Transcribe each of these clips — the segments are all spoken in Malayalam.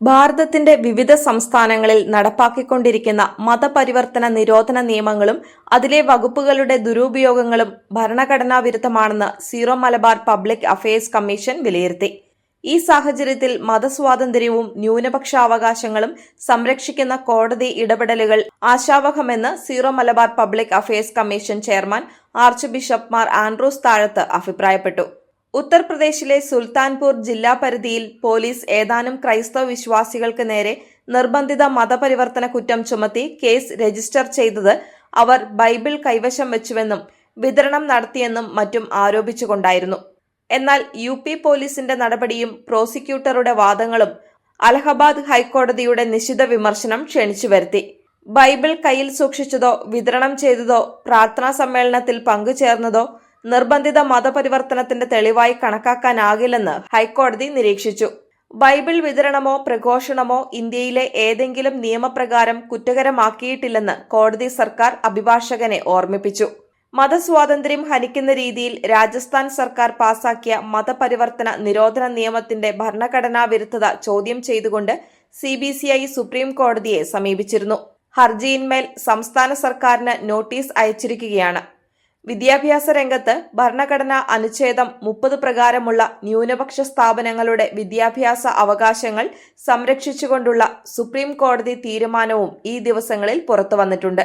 ഭാരതത്തിന്റെ വിവിധ സംസ്ഥാനങ്ങളിൽ നടപ്പാക്കിക്കൊണ്ടിരിക്കുന്ന മതപരിവർത്തന നിരോധന നിയമങ്ങളും അതിലെ വകുപ്പുകളുടെ ദുരുപയോഗങ്ങളും ഭരണഘടനാ വിരുദ്ധമാണെന്ന് Syro Malabar public affairs commission വിലയിരുത്തി. ഈ സാഹചര്യത്തിൽ മതസ്വാതന്ത്ര്യവും ന്യൂനപക്ഷാവകാശങ്ങളും സംരക്ഷിക്കുന്ന കോടതി ഇടപെടലുകൾ ആശാവഹമെന്ന് Syro Malabar public affairs commission chairman archbishop Mar Andrews Thazhath അഭിപ്രായപ്പെട്ടു. ഉത്തർപ്രദേശിലെ സുൽത്താൻപൂർ ജില്ലാ പരിധിയിൽ പോലീസ് ഏതാനും ക്രൈസ്തവ വിശ്വാസികൾക്ക് നേരെ നിർബന്ധിത മതപരിവർത്തന കുറ്റം ചുമത്തി കേസ് രജിസ്റ്റർ ചെയ്തത് അവർ ബൈബിൾ കൈവശം വെച്ചുവെന്നും വിതരണം നടത്തിയെന്നും മറ്റും ആരോപിച്ചുകൊണ്ടായിരുന്നു. എന്നാൽ യു പി പോലീസിന്റെ നടപടിയും പ്രോസിക്യൂട്ടറുടെ വാദങ്ങളും അലഹബാദ് ഹൈക്കോടതിയുടെ നിശിത വിമർശനം ക്ഷണിച്ചു വരുത്തി. ബൈബിൾ കയ്യിൽ സൂക്ഷിച്ചതോ വിതരണം ചെയ്തതോ പ്രാർത്ഥനാ സമ്മേളനത്തിൽ പങ്കുചേർന്നതോ നിർബന്ധിത മതപരിവർത്തനത്തിന്റെ തെളിവായി കണക്കാക്കാനാകില്ലെന്ന് ഹൈക്കോടതി നിരീക്ഷിച്ചു. ബൈബിൾ വിതരണമോ പ്രഘോഷണമോ ഇന്ത്യയിലെ ഏതെങ്കിലും നിയമപ്രകാരം കുറ്റകരമാക്കിയിട്ടില്ലെന്ന് കോടതി സർക്കാർ അഭിഭാഷകനെ ഓർമ്മിപ്പിച്ചു. മതസ്വാതന്ത്ര്യം ഹനിക്കുന്ന രീതിയിൽ രാജസ്ഥാൻ സർക്കാർ പാസാക്കിയ മതപരിവർത്തന നിരോധന നിയമത്തിന്റെ ഭരണഘടനാ വിരുദ്ധത ചോദ്യം ചെയ്തുകൊണ്ട് C B C I supreme കോടതിയെ സമീപിച്ചിരുന്നു. ഹർജിയിന്മേൽ സംസ്ഥാന സർക്കാരിന് നോട്ടീസ് അയച്ചിരിക്കുകയാണ്. വിദ്യാഭ്യാസ രംഗത്ത് ഭരണഘടനാ അനുച്ഛേദം മുപ്പത് പ്രകാരമുള്ള ന്യൂനപക്ഷ സ്ഥാപനങ്ങളുടെ വിദ്യാഭ്യാസ അവകാശങ്ങൾ സംരക്ഷിച്ചുകൊണ്ടുള്ള സുപ്രീം കോടതി തീരുമാനവും ഈ ദിവസങ്ങളിൽ പുറത്തുവന്നിട്ടുണ്ട്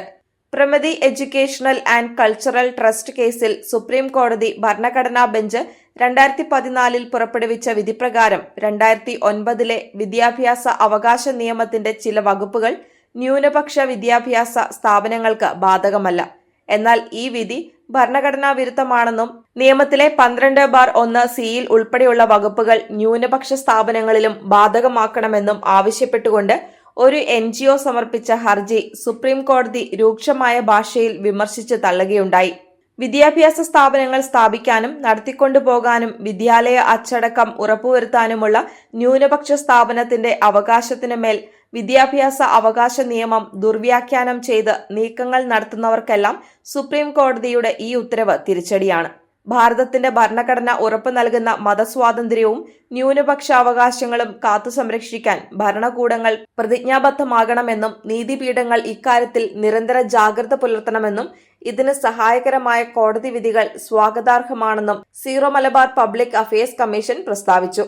Pramati educational and cultural trust കേസിൽ സുപ്രീം കോടതി ഭരണഘടനാ ബെഞ്ച് രണ്ടായിരത്തി പതിനാലിൽ പുറപ്പെടുവിച്ച വിധിപ്രകാരം രണ്ടായിരത്തി ഒൻപതിലെ വിദ്യാഭ്യാസ അവകാശ നിയമത്തിന്റെ ചില വകുപ്പുകൾ ന്യൂനപക്ഷ വിദ്യാഭ്യാസ സ്ഥാപനങ്ങൾക്ക് ബാധകമല്ല. എന്നാൽ ഈ വിധി ഭരണഘടനാ വിരുദ്ധമാണെന്നും നിയമത്തിലെ പന്ത്രണ്ട് ബാർ ഒന്ന് സിയിൽ ഉൾപ്പെടെയുള്ള വകുപ്പുകൾ ന്യൂനപക്ഷ സ്ഥാപനങ്ങളിലും ബാധകമാക്കണമെന്നും ആവശ്യപ്പെട്ടുകൊണ്ട് ഒരു എൻ ജി ഒ സമർപ്പിച്ച ഹർജി സുപ്രീം കോടതി രൂക്ഷമായ ഭാഷയിൽ വിമർശിച്ച് തള്ളുകയുണ്ടായി. വിദ്യാഭ്യാസ സ്ഥാപനങ്ങൾ സ്ഥാപിക്കാനും നടത്തിക്കൊണ്ടുപോകാനും വിദ്യാലയ അച്ചടക്കം ഉറപ്പുവരുത്താനുമുള്ള ന്യൂനപക്ഷ സ്ഥാപനത്തിന്റെ അവകാശത്തിനു മേൽ വിദ്യാഭ്യാസ അവകാശ നിയമം ദുർവ്യാഖ്യാനം ചെയ്ത് നീക്കങ്ങൾ നടത്തുന്നവർക്കെല്ലാം സുപ്രീം കോടതിയുടെ ഈ ഉത്തരവ് തിരിച്ചടിയാണ്. ഭാരതത്തിന്റെ ഭരണഘടന ഉറപ്പു നൽകുന്ന മതസ്വാതന്ത്ര്യവും ന്യൂനപക്ഷ അവകാശങ്ങളും കാത്തു സംരക്ഷിക്കാൻ ഭരണകൂടങ്ങൾ പ്രതിജ്ഞാബദ്ധമാകണമെന്നും നീതിപീഠങ്ങൾ ഇക്കാര്യത്തിൽ നിരന്തര ജാഗ്രത പുലർത്തണമെന്നും ഇതിന് സഹായകരമായ കോടതി വിധികൾ സ്വാഗതാർഹമാണെന്നും Syro Malabar public affairs commission പ്രസ്താവിച്ചു.